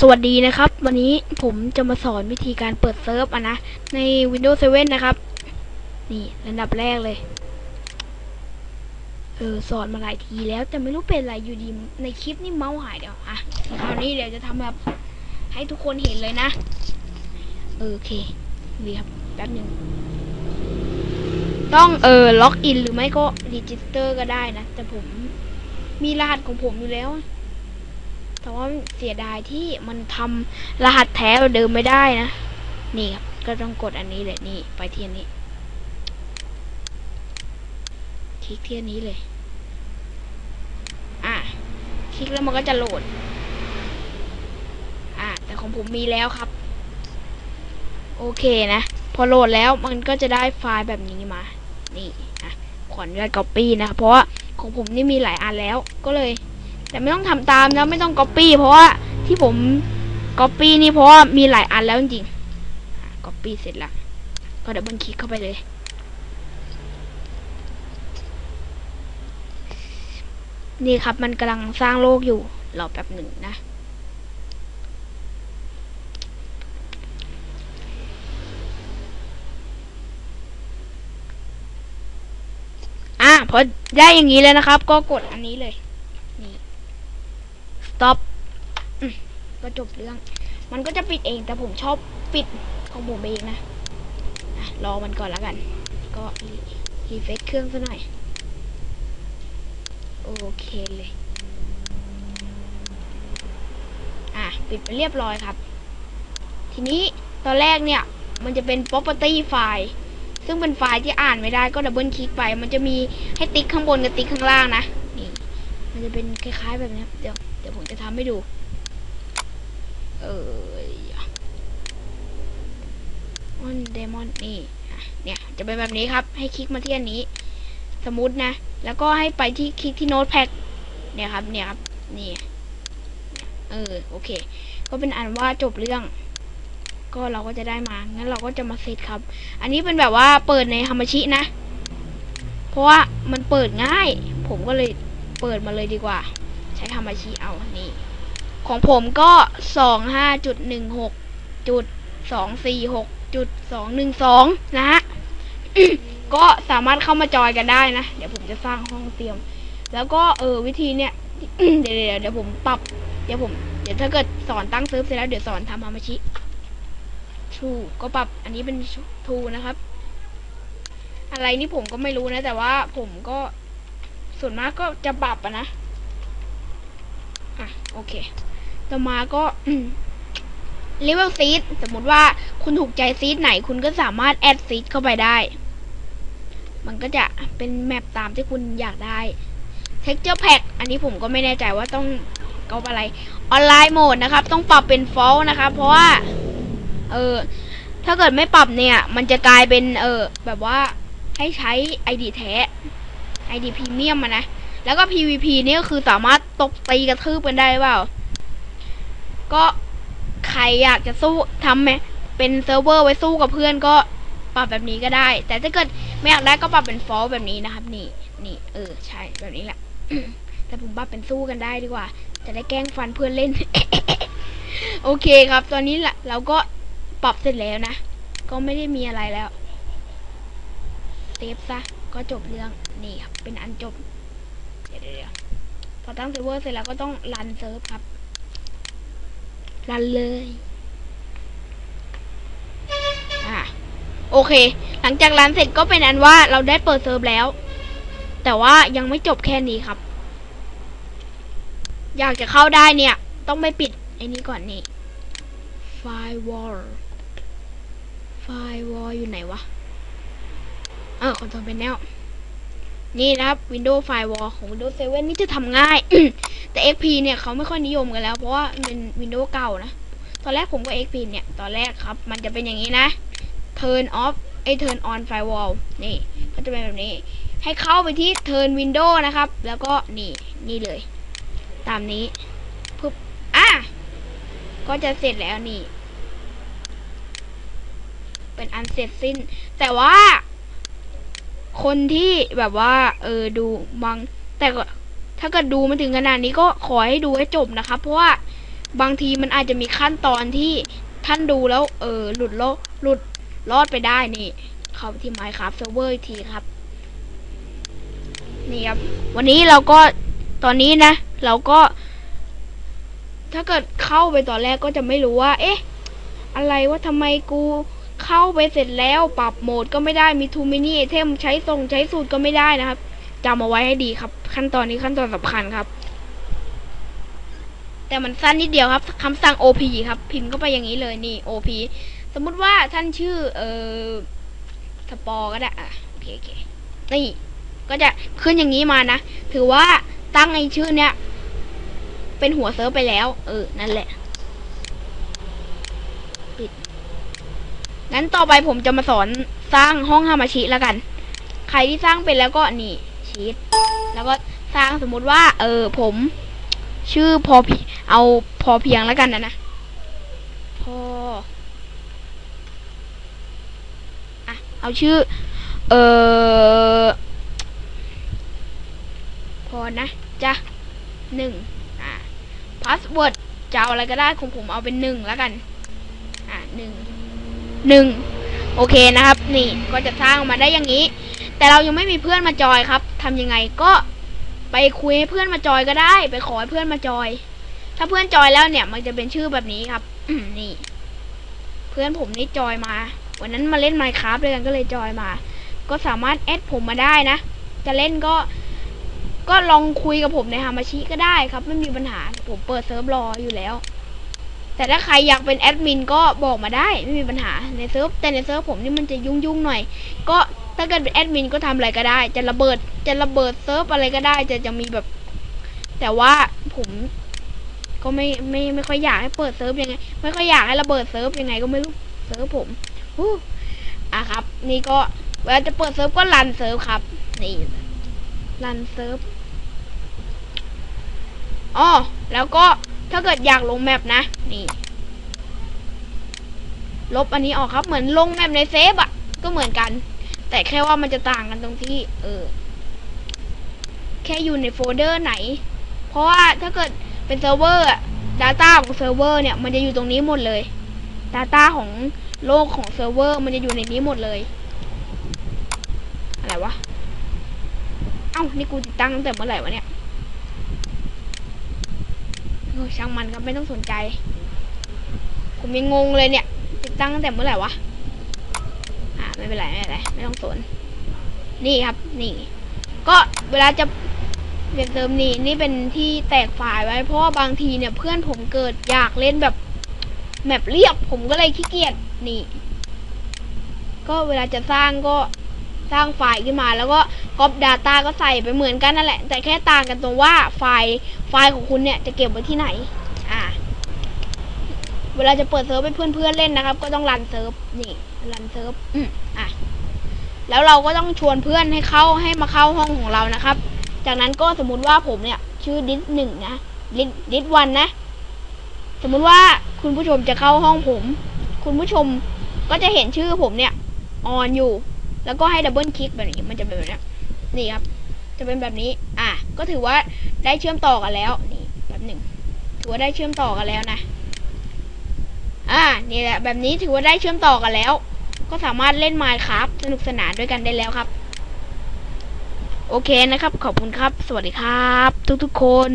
สวัสดีนะครับ วันนี้ผมจะมาสอนวิธีการเปิดเซิร์ฟอะนะ ใน Windows 7 นะครับ นี่ระดับแรกเลย เออ สอนมาหลายทีแล้วแต่ไม่รู้เป็นอะไรอยู่ดี ในคลิปนี่เมาส์หายเดี๋ยวอะคราวนี้เดี๋ยวจะทำแบบให้ทุกคนเห็นเลยนะเออโอเคดีครับ แป๊บหนึ่ง ต้องเออล็อกอินหรือไม่ก็รีจิสเตอร์ก็ได้นะ แต่ผมมีรหัสของผมอยู่แล้ว แต่ว่าเสียดายที่มันทำรหัสแท้เราดิมไม่ได้นะ นี่ครับ ก็ต้องกดอันนี้เลยนี่ ไปทียนนี้ คลิกทียนนี้เลย อะ คลิกแล้วมันก็จะโหลด อะ แต่ของผมมีแล้วครับ โอเคนะ พอโหลดแล้วมันก็จะได้ไฟล์แบบนี้มา นี่ อะ ขออนุญาต copy นะ เพราะว่าของผมนี่มีหลายอันแล้ว ก็เลย แต่ไม่ต้องทำตามนะไม่ต้อง copy เพราะว่าที่ผม copy นี่เพราะว่ามีหลายอันแล้วจริงๆอะ copy เสร็จละก็เดับเบิลคลิกเข้าไปเลยนี่ครับมันกำลังสร้างโลกอยู่รอแป๊บหนึ่งนะ อะพอได้อย่างนี้แล้วนะครับ ก็กดอันนี้เลย stop อืมก็จบเรื่อง มันก็จะปิดเองแต่ผมชอบปิดของผมเองนะรอมันก่อนแล้วกัน ก็รีเฟซเครื่องซะหน่อย โอเคเลย อะ ปิดไปเรียบร้อยครับ ทีนี้ตอนแรกเนี่ย มันจะเป็น property file ซึ่งเป็นไฟล์ที่อ่านไม่ได้ก็ดับเบิลคลิกไป มันจะมีให้ติ๊กข้างบนกับติ๊กข้างล่างนะ จะเป็นคล้ายๆแบบนี้เดี๋ยวเดี๋ยวผมจะทำให้ดู เออออนเดมอนนี่เนี่ยจะเป็นแบบนี้ครับ ให้คลิกมาที่อันนี้ สมมตินะ แล้วก็ให้ไปที่คลิกที่โน้ตแพ็กเนี่ยครับ เนี่ยครับ นี่ เออ โอเค ก็เป็นอันว่าจบเรื่อง ก็เราก็จะได้มา งั้นเราก็จะมาเซตครับ อันนี้เป็นแบบว่าเปิดในฮามาชินะ เพราะว่ามันเปิดง่าย ผมก็เลย เปิดมาเลยดีกว่า ใช้ฮามาชิเอานี่ ของผมก็สองห้าจุดหนึ่งหกจุดสองสี่หกจุดสองหนึ่งสองนะฮะก็สามารถเข้ามาจอยกันได้นะ เดี๋ยวผมจะสร้างห้องเตรียม แล้วก็เออวิธีเนี้ยเดี๋ยวเดี๋ยวเดี๋ยวผมปรับ เดี๋ยวผม เดี๋ยวถ้าเกิดสอนตั้งเซิร์ฟเสร็จแล้วเดี๋ยวสอนทำฮามาชิทูก็ปรับอันนี้เป็นทูนะครับ อะไรนี่ผมก็ไม่รู้นะ แต่ว่าผมก็ ส่วนมากก็จะปรับอะนะ อะ โอเค ต่อมาก็เลเวลซีดสมมติว่าคุณถูกใจซีดไหน คุณก็สามารถแอดซีดเข้าไปได้ มันก็จะเป็นแมปตามที่คุณอยากได้ Texture Pack อันนี้ผมก็ไม่แน่ใจว่าต้องก็อะไร ออนไลน์โหมดนะครับ ต้องปรับเป็น false นะครับ เพราะว่า เออ ถ้าเกิดไม่ปรับเนี่ย มันจะกลายเป็น เออ แบบว่าให้ใช้ ID แท้ ID พรีเมียมอะนะ แล้วก็ PVP นี่ก็คือสามารถตบตีกระทืบกันได้เปล่า ก็ใครอยากจะสู้ทำไหมเป็นเซิร์ฟเวอร์ไว้สู้กับเพื่อนก็ปรับแบบนี้ก็ได้ แต่ถ้าเกิดไม่อยากได้ก็ปรับเป็นฟอลแบบนี้นะครับ นี่ นี่ เออ ใช่ แบบนี้แหละ แต่ผมปรับเป็นสู้กันได้ดีกว่า จะได้แกล้งฟันเพื่อนเล่น โอเคครับ ตอนนี้แหละเราก็ปรับเสร็จแล้วนะ ก็ไม่ได้มีอะไรแล้ว เซฟซะ ก็จบเรื่อง นี่ครับ เป็นอันจบ เดี๋ยวเดี๋ยวพอตั้งเซิร์ฟเวอร์เสร็จแล้วก็ต้องรันเซิร์ฟครับ รันเลย อะ โอเค หลังจากรันเสร็จก็เป็นอันว่าเราได้เปิดเซิร์ฟแล้ว แต่ว่ายังไม่จบแค่นี้ครับ อยากจะเข้าได้เนี่ย ต้องไปปิดไอ้นี้ก่อนนี่ firewall firewall อยู่ไหนวะ เออ control panel นี่น นี่นะครับ Windows Firewall ของ Windows 7 นี่จะทำง่าย แต่ XP เนี่ยเขาไม่ค่อยนิยมกันแล้ว เพราะว่ามันเป็น Windows เก่านะ ตอนแรกผมก็ XP เนี่ย ตอนแรกครับ มันจะเป็นอย่างนี้นะ Turn off ไอ้ Turn on Firewall นี่ ก็จะเป็นแบบนี้ ให้เข้าไปที่ Turn Window นะครับ แล้วก็นี่ นี่เลย ตามนี้ปึ๊บอะ ก็จะเสร็จแล้วนี่ เป็นอันเสร็จสิ้น แต่ว่า คนที่แบบว่า เออดูบาง แต่ก็ถ้าเกิดดูมาถึงขนาดนี้ก็ขอให้ดูให้จบนะครับ เพราะว่าบางทีมันอาจจะมีขั้นตอนที่ท่านดูแล้ว เออหลุดโลหลุดรอดไปได้นี่ เข้าที่ Minecraft Server อีกทีครับ นี่ครับ วันนี้เราก็ตอนนี้นะ เราก็ ถ้าเกิดเข้าไปตอนแรกก็จะไม่รู้ว่า เอ๊ะ อะไรว่าทำไมกู เข้าไปเสร็จแล้วปรับโหมดก็ไม่ได้มีทูมินี่ไอเทมใช้ทรงใช้สูตรก็ไม่ได้นะครับจำเอาไว้ให้ดีครับ ขั้นตอนนี้ขั้นตอนสำคัญครับ แต่มันสั้นนิดเดียวครับคำสั่ง OP ครับ พิมพ์เข้าไปอย่างนี้เลยนี่ OP สมมุติว่าท่านชื่อ เออสปอร์ก็ได้อะโอเคโอเคนี่ก็จะขึ้นอย่างนี้มานะ ถือว่าตั้งไอชื่อเนี้ยเป็นหัวเซิร์ฟไปแล้ว เออ นั่นแหละ ปิด งั้นต่อไปผมจะมาสอนสร้างห้องฮามาชิแล้วกัน ใครที่สร้างเป็นแล้วก็นี่ชีตแล้วก็สร้างสมมุติว่า เออผม ชื่อพอเพีเอาพอเพียงแล้วกันนะนะพออะเอาชื่อ เออพอนะจ้ะหนึ่งอะพาสเวิร์ดจะเอาอะไรก็ได้ของผมเอาเป็นหนึ่งแล้วกัน อะหนึ่ง หนึ่งโอเคนะครับ นี่ก็จะสร้างมาได้อย่างนี้ แต่เรายังไม่มีเพื่อนมาจอยครับทำยังไงก็ไปคุยให้เพื่อนมาจอยก็ได้ ไปขอให้เพื่อนมาจอย ถ้าเพื่อนจอยแล้วเนี่ย มันจะเป็นชื่อแบบนี้ครับนี่ เพื่อนผมนี่จอยมา วันนั้นมาเล่น Minecraft ด้วยกันก็เลยจอยมา ก็สามารถแอดผมมาได้นะ จะเล่นก็ ก็ลองคุยกับผมในฮามาชิก็ได้ครับ ไม่มีปัญหาผมเปิดเซิร์ฟรออยู่แล้ว แต่ถ้าใครอยากเป็นแอดมินก็บอกมาได้ไม่มีปัญหาในเซิร์ฟแต่ในเซิร์ฟผมนี่มันจะยุ่งยุ่งๆหน่อย ก็ถ้าเกิดเป็นแอดมินก็ทำอะไรก็ได้ จะระเบิดจะระเบิดเซิร์ฟอะไรก็ได้ จะจะมีแบบ แต่ว่าผมก็ไม่ไม่ไม่ค่อยอยากให้เปิดเซิร์ฟยังไง ไม่ค่อยอยากให้ระเบิดเซิร์ฟยังไงก็ไม่รู้เซิร์ฟผมฮู้อะครับ นี่ก็เวลาจะเปิดเซิร์ฟก็รันเซิร์ฟครับนี่รันเซิร์ฟอ๋อแล้วก็ ถ้าเกิดอยากลงแมปนะ นี่ ลบอันนี้ออกครับ เหมือนลงแมปในเซฟอะ่ะก็เหมือนกัน แต่แค่ว่ามันจะต่างกันตรงที่ เออ แค่อยู่ในโฟลเดอร์ไหน เพราะว่าถ้าเกิดเป็นเซิร์ฟเวอร์อะ Data ของเซิร์ฟเวอร์เนี่ย มันจะอยู่ตรงนี้หมดเลย Data ของโลกของเซิร์ฟเวอร์ มันจะอยู่ในนี้หมดเลย อะไรวะ เอ้า นี่กูติดตั้งตั้งแต่เมื่อไหร่วะเนี่ย ช่างมันครับไม่ต้องสนใจ ผมยังงงเลยเนี่ย ติดตั้งตั้งแต่เมื่อไหร่วะ อ่าไม่เป็นไรไม่เป็นไรไม่ต้องสน นี่ครับ นี่ ก็เวลาจะเปลี่ยนเติมนี่นี่เป็นที่แตกฝ่ายไว้ เพราะว่าบางทีเนี่ยเพื่อนผมเกิดอยากเล่นแบบแมปเรียบผมก็เลยขี้เกียจนี่ ก็เวลาจะสร้างก็สร้างไฟล์ขึ้นมาแล้วก็ ก๊อป Data ก็ใส่ไปเหมือนกันนั่นแหละ แต่แค่ต่างกันตรงว่าไฟล์ไฟล์ของคุณเนี่ยจะเก็บไว้ที่ไหน อ่า เวลาจะเปิดเซิร์ฟให้เพื่อนๆเล่นนะครับ ก็ต้องรันเซิร์ฟนี่รันเซิร์ฟอืมอะแล้วเราก็ต้องชวนเพื่อนให้เข้าให้มาเข้าห้องของเรานะครับ จากนั้นก็สมมุติว่าผมเนี่ย ชื่อดิสหนึ่งนะดิสดิสวันนะ สมมุติว่าคุณผู้ชมจะเข้าห้องผม คุณผู้ชมก็จะเห็นชื่อผมเนี่ยออนอยู่ แล้วก็ให้ดับเบิลคลิกแบบนี้มันจะเป็นแบบนี้ นี่ครับ จะเป็นแบบนี้ อะ ก็ถือว่าได้เชื่อมต่อกันแล้ว นี่แบบหนึ่ง ถือว่าได้เชื่อมต่อกันแล้วนะ อ่า นี่แหละ แบบนี้ถือว่าได้เชื่อมต่อกันแล้ว ก็สามารถเล่นไมค์ครับสนุกสนานด้วยกันได้แล้วครับ โอเคนะครับ ขอบคุณครับ สวัสดีครับ ทุกๆคน